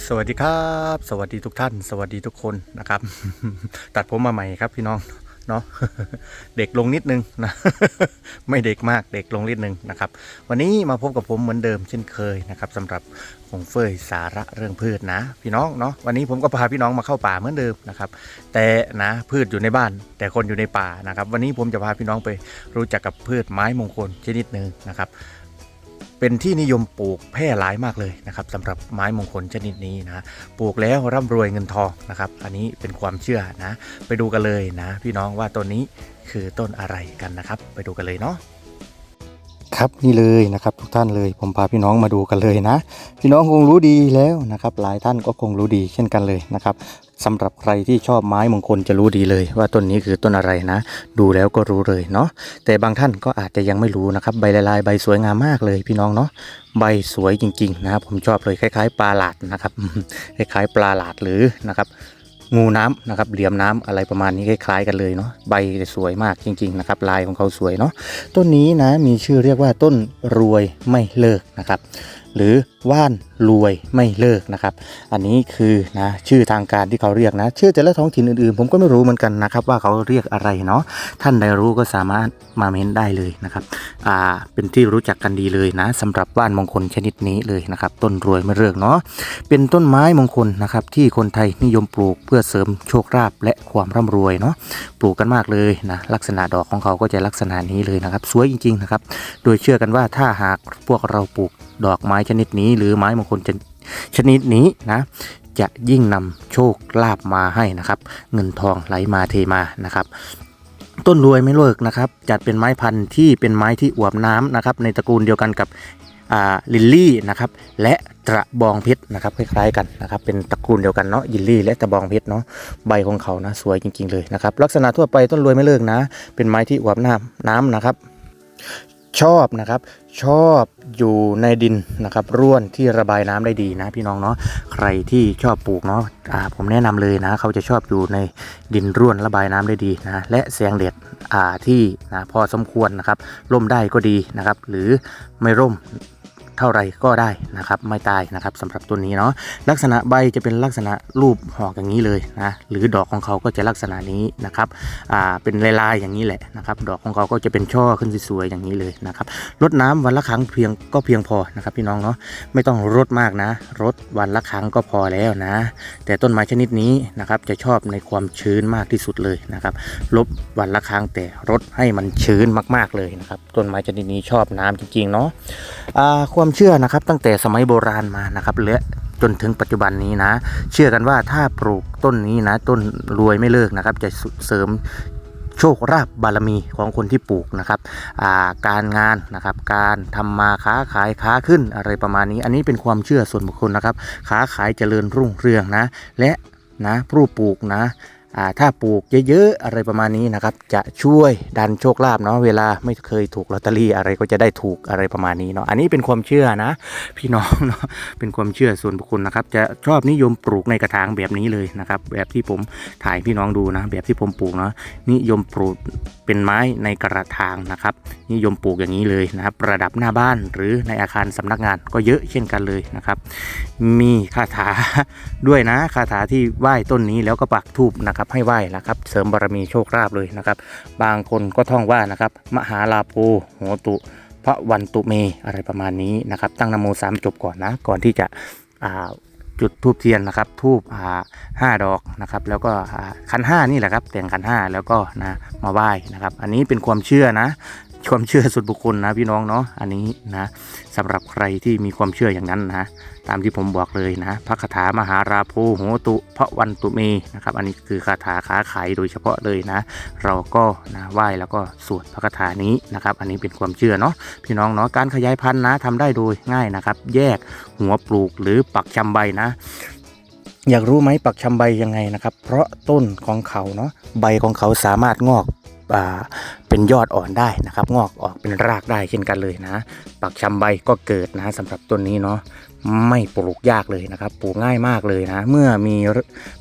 สวัสดีครับ สวัสดีทุกท่าน สวัสดีทุกคนนะครับ ตัดผมมาใหม่ครับพี่น้องเนาะเด็กลงนิดนึงนะไม่เด็กมากเด็กลงนิดนึงนะครับ วันนี้มาพบกับผมเหมือนเดิมเช่นเคยนะครับสำหรับคงเฟยสาระเรื่องพืชนะ พี่น้องเนาะวันนี้ผมก็พาพี่น้องมาเข้าป่าเหมือนเดิมนะครับ แต่นะพืชอยู่ในบ้าน แต่คนอยู่ในป่านะครับ วันนี้ผมจะพาพี่น้องไปรู้จักกับพืชไม้มงคลชนิดหนึ่งนะครับ เป็นที่นิยมปลูกแพร่หลายมากเลยนะครับสำหรับไม้มงคลชนิดนี้นะปลูกแล้วร่ำรวยเงินทองนะครับ อันนี้เป็นความเชื่อนะ ไปดูกันเลยนะ พี่น้องว่าต้นนี้คือต้นอะไรกันนะครับ ไปดูกันเลยเนาะครับนี่เลยนะครับทุกท่านเลยผมพาพี่น้องมาดูกันเลยนะ พี่น้องคงรู้ดีแล้วนะครับ หลายท่านก็คงรู้ดีเช่นกันเลยนะครับ สำหรับใครที่ชอบไม้มงคลจะรู้ดีเลย ว่าต้นนี้คือต้นอะไรนะ ดูแล้วก็รู้เลยเนาะแต่บางท่านก็อาจจะยังไม่รู้นะครับ ใบลายใบสวยงามมากเลยพี่น้องเนาะใบสวยจริง ๆ นะครับ ผมชอบเลยคล้าย ๆ ปลาหลาดนะครับคล้ายๆปลาหลาดหรือนะครับงูน้ำนะครับเหลี่ยมน้ำอะไรประมาณนี้คล้ายๆกันเลยเนาะใบสวยมากจริง ๆ นะครับ ลายของเขาสวยเนาะต้นนี้นะมีชื่อเรียกว่าต้นรวยไม่เลิกนะครับ หรือว่านรวยไม่เลิกนะครับ อันนี้คือนะชื่อทางการที่เขาเรียกนะ ชื่อแต่ละท้องถิ่นอื่นๆ ผมก็ไม่รู้เหมือนกันนะครับว่าเขาเรียกอะไรเนาะท่านใดรู้ก็สามารถมาเม้นได้เลยนะครับอ่าเป็นที่รู้จักกันดีเลยนะสำหรับว่านมงคลชนิดนี้เลยนะครับ ต้นรวยไม่เลิกเนาะเป็นต้นไม้มงคลนะครับที่คนไทยนิยมปลูกเพื่อเสริมโชคลาภและความร่ำรวยเนาะปลูกกันมากเลยนะลักษณะดอกของเขาก็จะลักษณะนี้เลยนะครับ สวยจริงๆนะครับโดยเชื่อกันว่าถ้าหากพวกเราปลูกดอกไม้ชนิดนี้ หรือไม้มงคลชนิดนี้นะจะยิ่งนำโชคลาภมาให้นะครับ เงินทองไหลมาเทมานะครับ ต้นรวยไม่เลิกนะครับ จัดเป็นไม้พันธุ์ที่เป็นไม้ที่อวบน้ำนะครับ ในตระกูลเดียวกันกับลิลลี่นะครับ และตะบองเพชรนะครับคล้ายๆกันนะครับ เป็นตระกูลเดียวกันเนาะยิลลี่ และตะบองเพชรเนาะใบของเขานะสวยจริง ๆ เลยนะครับ ลักษณะทั่วไปต้นรวยไม่เลิกนะ เป็นไม้ที่อวบน้ำน้ำนะครับ ชอบนะครับ ชอบอยู่ในดินนะครับ ร่วนที่ระบายน้ำได้ดีนะ พี่น้องเนาะใครที่ชอบปลูกเนาะอ่าผมแนะนำเลยนะ เขาจะชอบอยู่ในดินร่วนระบายน้ำได้ดีนะ และแสงแดดอ่าที่นะพอสมควรนะครับร่มได้ก็ดีนะครับ หรือไม่ร่ม ท่าไรก็ได้นะครับ ไม่ตายนะครับสำหรับต้นนี้เนาะลักษณะใบจะเป็นลักษณะรูปหอกอย่างนี้เลยนะหรือดอกของเขาก็จะลักษณะนี้นะครับอ่าเป็นลายๆอย่างนี้แหละนะครับ ดอกของเขาก็จะเป็นช่อขึ้นสวยๆอย่างนี้เลยนะครับรดน้ำวันละครั้งเพียงก็เพียงพอนะครับพี่น้องเนาะไม่ต้องรดมากนะรดวันละครั้งก็พอแล้วนะ แต่ต้นไม้ชนิดนี้นะครับจะชอบในความชื้นมากที่สุดเลยนะครับลบวันละครั้งแต่รดให้มันชื้นมากๆเลยนะครับต้นไม้ชนิดนี้ชอบน้ำจริงๆเนาะอ่าความเชื่อนะครับ ตั้งแต่สมัยโบราณมานะครับและจนถึงปัจจุบันนี้นะ เชื่อกันว่าถ้าปลูกต้นนี้นะ ต้นรวยไม่เลิกนะครับ จะเสริมโชคลาภบารมีของคนที่ปลูกนะครับาการงานนะครับ การทำมาค้าขายค้าขึ้นอะไรประมาณนี้ อันนี้เป็นความเชื่อส่วนบุคคลนะครับ ค้าขายเจริญรุ่งเรืองนะ และนะผู้ปลูกนะ อ่าถ้าปลูกเยอะๆอะไรประมาณนี้นะครับ จะช่วยดันโชคลาภเนาะเวลาไม่เคยถูกลอตเตอรี่อะไรก็จะได้ถูกอะไรประมาณนี้เนาะอันนี้เป็นความเชื่อนะ พี่น้องเนาะเป็นความเชื่อส่วนบุคคลนะครับ จะชอบนิยมปลูกในกระถางแบบนี้เลยนะครับ แบบที่ผมถ่ายพี่น้องดูนะ แบบที่ผมปลูกเนาะนิยมปลูกเป็นไม้ในกระถางนะครับ นิยมปลูกอย่างนี้เลยนะครับ ประดับหน้าบ้านหรือในอาคารสำนักงานก็เยอะเช่นกันเลยนะครับ มีคาถาด้วยนะคาถาที่ไหว้ต้นนี้แล้วก็ปักธูปนะครับให้ไหว้นะครับ เสริมบารมีโชคลาภเลยนะครับ บางคนก็ท่องว่านะครับ มหาลาโภโหตุพระวันตุเมอะไรประมาณนี้นะครับ ตั้งนโมสามจบก่อนนะ ก่อนที่จะอ่าจุดทูบเทียนนะครับทูบอ่าห้าดอกนะครับ แล้วก็คันห้านี่แหละครับแต่งขันห้าแล้วก็นะมาไหว้นะครับ อันนี้เป็นความเชื่อนะ ความเชื่อส่วนบุคคลนะพี่น้องเนาะอันนี้นะสำหรับใครที่มีความเชื่ออย่างนั้นนะตามที่ผมบอกเลยนะพระคาถามหาราโพโหตุพระวันตุเมนะครับอันนี้คือคาถาค้าขายโดยเฉพาะเลยนะ เราก็นะไหว้แล้วก็สวดพระคาถานี้นะครับ อันนี้เป็นความเชื่อเนาะพี่น้องเนาะการขยายพันธุ์นะทำได้โดยง่ายนะครับ แยกหัวปลูกหรือปักชำใบนะอยากรู้ไหมปักชำใบยังไงนะครับ เพราะต้นของเขาเนาะใบของเขาสามารถงอก เป็นยอดอ่อนได้นะครับ งอกออกเป็นรากได้เช่นกันเลยนะ ปักชำใบก็เกิดนะสำหรับต้นนี้เนาะไม่ปลูกยากเลยนะครับ ปลูกง่ายมากเลยนะ เมื่อมี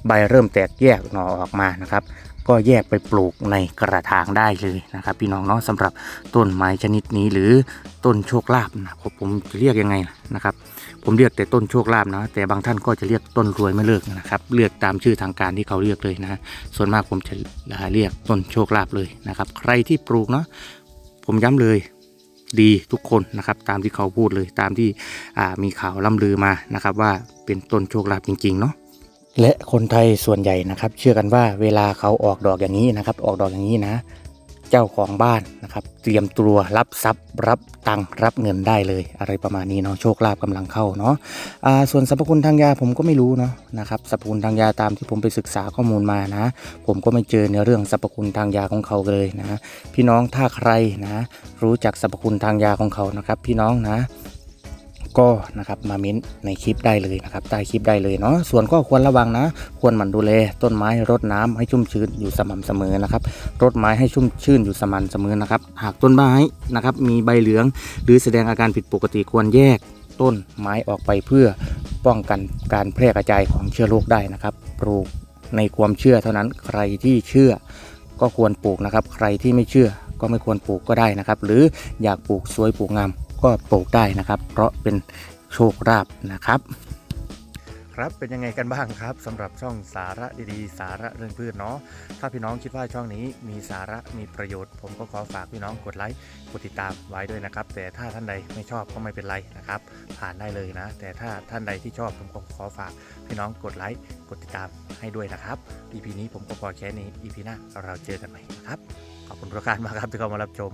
ใบเริ่มแตกแยกหน่อออกมานะครับก็แยกไปปลูกในกระถางได้เลยนะครับ พี่น้องเนาะสำหรับต้นไม้ชนิดนี้หรือต้นโชคลาภนะผมผมจะเรียกยังไงนะครับ ผมเรียกแต่ต้นโชคลาภนะแต่บางท่านก็จะเรียกต้นรวยไม่เลิกนะครับเรียกตามชื่อทางการที่เขาเรียกเลยนะส่วนมากผมจะเรียกต้นโชคลาภเลยนะครับ ใครที่ปลูกเนาะผมย้ำเลยดีทุกคนนะครับตามที่เขาพูดเลยตามที่มีข่าวล่ำลือมานะครับ ว่าเป็นต้นโชคลาภจริงๆเนาะและคนไทยส่วนใหญ่นะครับ เชื่อกันว่าเวลาเขาออกดอกอย่างนี้นะครับ ออกดอกอย่างนี้นะ เจ้าของบ้านนะครับ เตรียมตัวรับทรัพย์รับตังรับเงินได้เลยอะไรประมาณนี้เนาะโชคลาภกำลังเข้าเนาะะส่วนสรรพคุณทางยาผมก็ไม่รู้เนาะนะครับสรรพคุณทางยาตามที่ผมไปศึกษาข้อมูลมานะ ผมก็ไม่เจอในเรื่องสรรพคุณทางยาของเขาเลยนะ พี่น้องถ้าใครนะ รู้จักสรรพคุณทางยาของเขานะครับ พี่น้องนะ ก็นะครับมาเม้นในคลิปได้เลยนะครับใต้คลิปได้เลยเนาะส่วนก็ควรระวังนะ ควรหมั่นดูแลต้นไม้รดน้ำให้ชุ่มชื้นอยู่สม่ำเสมอนะครับรดไม้ให้ชุ่มชื้นอยู่สม่ำเสมอนะครับหากต้นไม้นะครับมีใบเหลือง หรือแสดงอาการผิดปกติควรแยกต้นไม้ออกไปเพื่อป้องกันการแพร่กระจายของเชื้อโรคได้นะครับปลูกในความเชื่อเท่านั้นใครที่เชื่อก็ควรปลูกนะครับ ใครที่ไม่เชื่อก็ไม่ควรปลูกก็ได้นะครับ หรืออยากปลูกสวยปลูกงาม ก็ปลูกได้นะครับ เพราะเป็นโชคลาภนะครับ ครับเป็นยังไงกันบ้างครับสำหรับช่องสาระดีๆ สาระเรื่องพืชเนาะถ้าพี่น้องคิดว่าช่องนี้มีสาระมีประโยชน์ ผมก็ขอฝากพี่น้องกดไลค์กดติดตามไว้ด้วยนะครับ แต่ถ้าท่านใดไม่ชอบก็ไม่เป็นไรนะครับ ผ่านได้เลยนะ แต่ถ้าท่านใดที่ชอบผมก็ขอฝากพี่น้องกดไลค์กดติดตามให้ด้วยนะครับ EP นี้ผมก็พอแค่นี้ EP หน้าเราเจอกันใหม่นะครับขอบคุณทุกานมากครับที่เข้ามารับชม